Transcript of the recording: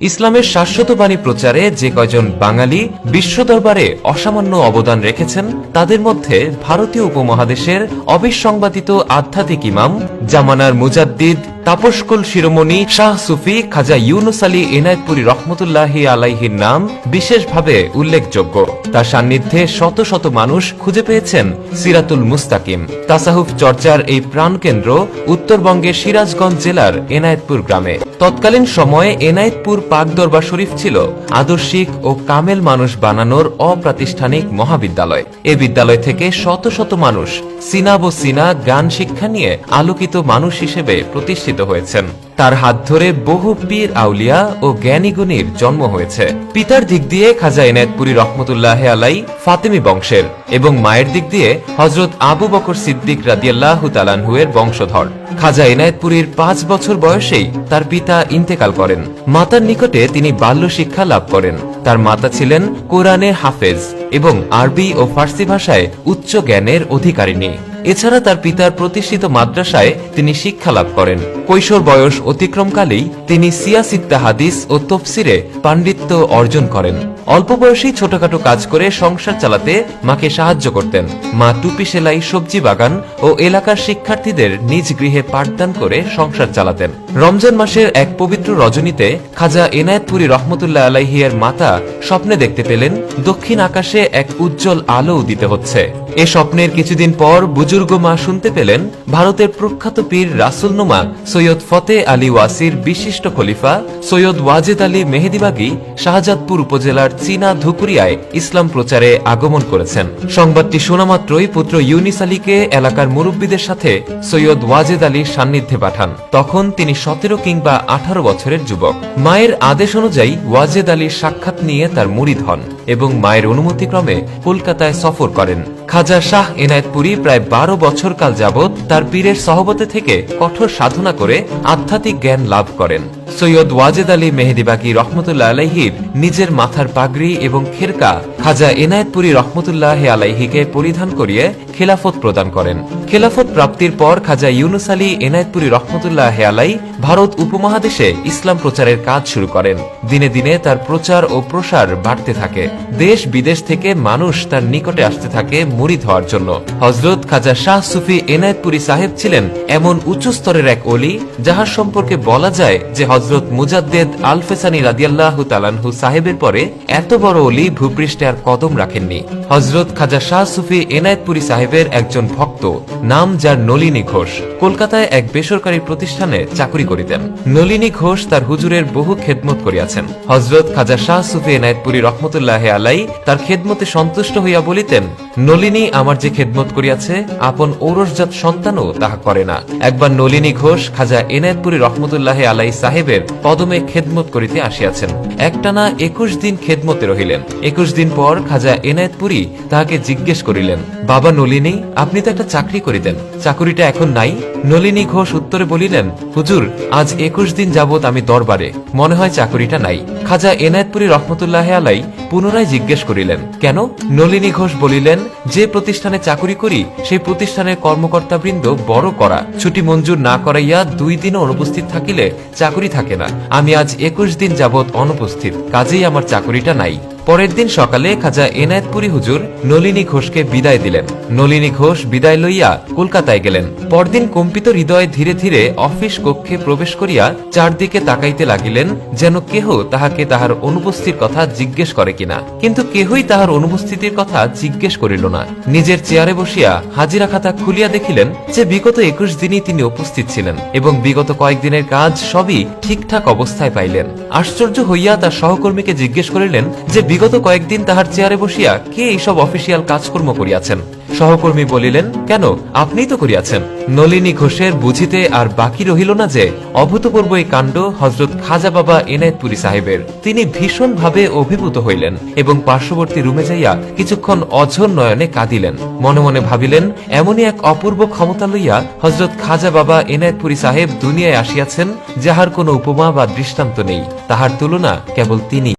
ইসলামের শাশ্বত বাণী প্রচারে যে কয়জন বাঙালি বিশ্ব দরবারে অসামান্য অবদান রেখেছেন, তাদের মধ্যে ভারতীয় উপমহাদেশের অবিসংবাদিত আধ্যাত্মিক ইমাম, জামানার মুজাদ্দিদ, তাপসকুল শিরোমণি শাহ সুফি খাজা ইউনুস আলী এনায়তপুরি রহমতুল্লাহি আলাইহির নাম বিশেষভাবে উল্লেখযোগ্য। তার সান্নিধ্যে শত শত মানুষ খুঁজে পেয়েছেন সিরাতুল মুস্তাকিম। তাসাহুফ চর্চার এই প্রাণকেন্দ্র উত্তরবঙ্গের সিরাজগঞ্জ জেলার এনায়েতপুর গ্রামে। তৎকালীন সময়ে এনায়েতপুর পাক দরবার শরীফ ছিল আদর্শিক ও কামেল মানুষ বানানোর অপ্রাতিষ্ঠানিক মহাবিদ্যালয়। এ বিদ্যালয় থেকে শত শত মানুষ সিনাব ও সিনা গান শিক্ষা নিয়ে আলোকিত মানুষ হিসেবে প্রতিষ্ঠিত হয়েছেন। তার হাত ধরে বহু পীর আউলিয়া ও জ্ঞানীগুণীর জন্ম হয়েছে। পিতার দিক দিয়ে খাজা এনায়েতপুরি রহমতুল্লাহ আলাই ফাতেমি বংশের এবং মায়ের দিক দিয়ে হজরত আবু বকর সিদ্দিক রাদিয়াল্লাহু তালানহুয়ের বংশধর। খাজা এনায়েতপুরীর পাঁচ বছর বয়সেই তার পিতা ইন্তেকাল করেন। মাতার নিকটে তিনি বাল্য শিক্ষা লাভ করেন। তার মাতা ছিলেন কোরআনে হাফেজ এবং আরবি ও ফার্সি ভাষায় উচ্চ জ্ঞানের অধিকারিণী। এছাড়া তার পিতার প্রতিষ্ঠিত মাদ্রাসায় তিনি শিক্ষা লাভ করেন। কৈশোর বয়স অতিক্রমকালেই তিনি সিয়াসিত্তা হাদিস ও তফসিরে পাণ্ডিত্য অর্জন করেন। অল্প বয়সেই ছোটখাটো কাজ করে সংসার চালাতে মাকে সাহায্য করতেন। মা টুপি সেলাই, সবজি বাগান ও এলাকার শিক্ষার্থীদের নিজ গৃহে পাঠদান করে সংসার চালাতেন। রমজান মাসের এক পবিত্র রজনীতে খাজা এনায়েতপুরি রহমতুল্লাহ আলাইহিয়ার মাতা স্বপ্নে দেখতে পেলেন দক্ষিণ আকাশে এক উজ্জ্বল আলো উদিতে হচ্ছে। এ স্বপ্নের কিছুদিন পর বুজুর্গ মা শুনতে পেলেন ভারতের প্রখ্যাত পীর রাসুলনুমা সৈয়দ ফতে আলী ওয়াসির বিশিষ্ট খলিফা সৈয়দ ওয়াজেদ আলী মেহেদিবাগী শাহজাদপুর উপজেলার চীনা ধুকুরিয়ায় ইসলাম প্রচারে আগমন করেছেন। সংবাদটি শোনা মাত্রই পুত্র ইউনিস আলীকে এলাকার মুরব্বীদের সাথে সৈয়দ ওয়াজেদ আলীর সান্নিধ্যে পাঠান। তখন তিনি সতেরো কিংবা আঠারো বছরের যুবক। মায়ের আদেশ অনুযায়ী ওয়াজেদ আলীর সাক্ষাৎ নিয়ে তার মুরিদ হন এবং মায়ের অনুমতিক্রমে কলকাতায় সফর করেন। খাজা শাহ এনায়েতপুরি প্রায় বারো বছরকাল যাবৎ তার পীরের সহবতে থেকে কঠোর সাধনা করে আধ্যাত্মিক জ্ঞান লাভ করেন। সৈয়দ ওয়াজেদ আলী মেহেদিবাগী রহমতুল্লাহ আলাইহির নিজের মাথার পাগড়ি এবং খেরকা খাজা এনায়েতপুরি রহমতুল্লাহ আলাইহিকে পরিধান করিয়ে খেলাফত প্রদান করেন। খেলাফত প্রাপ্তির পর খাজা ইউনুস আলী এনায়েতপুরি রহমতুল্লাহ আলাই ভারত উপমহাদেশে ইসলাম প্রচারের কাজ শুরু করেন। দিনে দিনে তার প্রচার ও প্রসার বাড়তে থাকে। দেশ বিদেশ থেকে মানুষ তার নিকটে আসতে থাকে মুরিদ হওয়ার জন্য। হজরত খাজা শাহ সুফি এনায়েতপুরি সাহেব ছিলেন এমন উচ্চ স্তরের এক অলি যাহার সম্পর্কে বলা যায় যে হজরত মুজাদ্দেদ আলফেসানি রাদিয়াল্লাহু তালানহু সাহেবের পরে এত বড় অলি ভূপৃষ্ঠে আর কদম রাখেননি। হজরত খাজা শাহ সুফি এনায়েতপুরি সাহেবের একজন ভক্ত, নাম যার নলিনী ঘোষ, কলকাতায় এক বেসরকারি প্রতিষ্ঠানে চাকরি করিতেন। নলিনী ঘোষ তার হুজুরের বহু খেদমত করিয়াছেন। হজরত খাজা শাহ সুফি এনায়েতপুরি রহমতুল্লাহ আলাই তার খেদমতে সন্তুষ্ট হইয়া বলিতেন, নলিনী আমার যে খেদমত করিয়াছে, আপন ঔরসজাত সন্তানও তাহা করে না। একবার নলিনী ঘোষ খাজা এনায়েতপুরি রহমতুল্লাহ আলাই সাহেবের পদমে খেদমত করিতে আসিয়াছেন। একটানা একুশ দিন খেদমতে রহিলেন। একুশ দিন পর খাজা এনায়েতপুরি তাহাকে জিজ্ঞেস করিলেন, বাবা নলিনী, আপনি তো একটা চাকরি করিতেন। চাকুরিটা এখন নাই? নলিনী ঘোষ উত্তরে বলিলেন, হুজুর, আজ একুশ দিন যাবত আমি দরবারে। মনে হয় চাকুরিটা নাই। খাজা এনায়েতপুরি রহমতুল্লাহ আলাই পুনরায় জিজ্ঞেস করিলেন, কেন? নলিনী ঘোষ বলিলেন, যে প্রতিষ্ঠানে চাকুরি করি, সেই প্রতিষ্ঠানের কর্মকর্তাবৃন্দ বড় করা। ছুটি মঞ্জুর না করাইয়া দুই দিনও অনুপস্থিত থাকিলে চাকুরি থাকে না। আমি আজ একুশ দিন যাবত অনুপস্থিত কাজেই আমার চাকরিটা নাই। পরের দিন সকালে খাজা এনায়েতপুরি হুজুর নলিনী ঘোষকে বিদায় দিলেন। নলিনী ঘোষ বিদায় লইয়া কলকাতায় গেলেন। পরদিন কম্পিত হৃদয়ে ধীরে ধীরে অফিস কক্ষে প্রবেশ করিয়া চারদিকে তাকাইতে লাগিলেন যেন কেহ তাহাকে তাহার অনুপস্থিতির কথা জিজ্ঞেস করে কিনা। কিন্তু কেহই তাহার অনুপস্থিতির কথা জিজ্ঞেস করিল না। নিজের চেয়ারে বসিয়া হাজিরা খাতা খুলিয়া দেখিলেন যে বিগত একুশ দিনই তিনি উপস্থিত ছিলেন এবং বিগত কয়েকদিনের কাজ সবই ঠিকঠাক অবস্থায় পাইলেন। আশ্চর্য হইয়া তার সহকর্মীকে জিজ্ঞেস করিলেন যে বিগত কয়েকদিন তাহার চেয়ারে বসিয়া কে এইসব অফিসিয়াল কাজকর্ম করিয়াছেন? সহকর্মী বলিলেন, কেন? আপনিই তো করিয়াছেন। নলিনী ঘোষের বুঝিতে আর বাকি রহিল না যে, অভূতপূর্ব এই কাণ্ড হজরত খাজা বাবা এনায়েতপুরি সাহেবের। তিনি ভীষণ ভাবে অভিভূত হইলেন এবং পার্শ্ববর্তী রুমে যাইয়া কিছুক্ষণ অঝর নয়নে কাঁদিলেন। মনে মনে ভাবিলেন, এমনই এক অপূর্ব ক্ষমতা লইয়া হজরত খাজা বাবা এনায়েতপুরি সাহেব দুনিয়ায় আসিয়াছেন, যাহার কোনো উপমা বা দৃষ্টান্ত নেই। তাহার তুলনা কেবল তিনি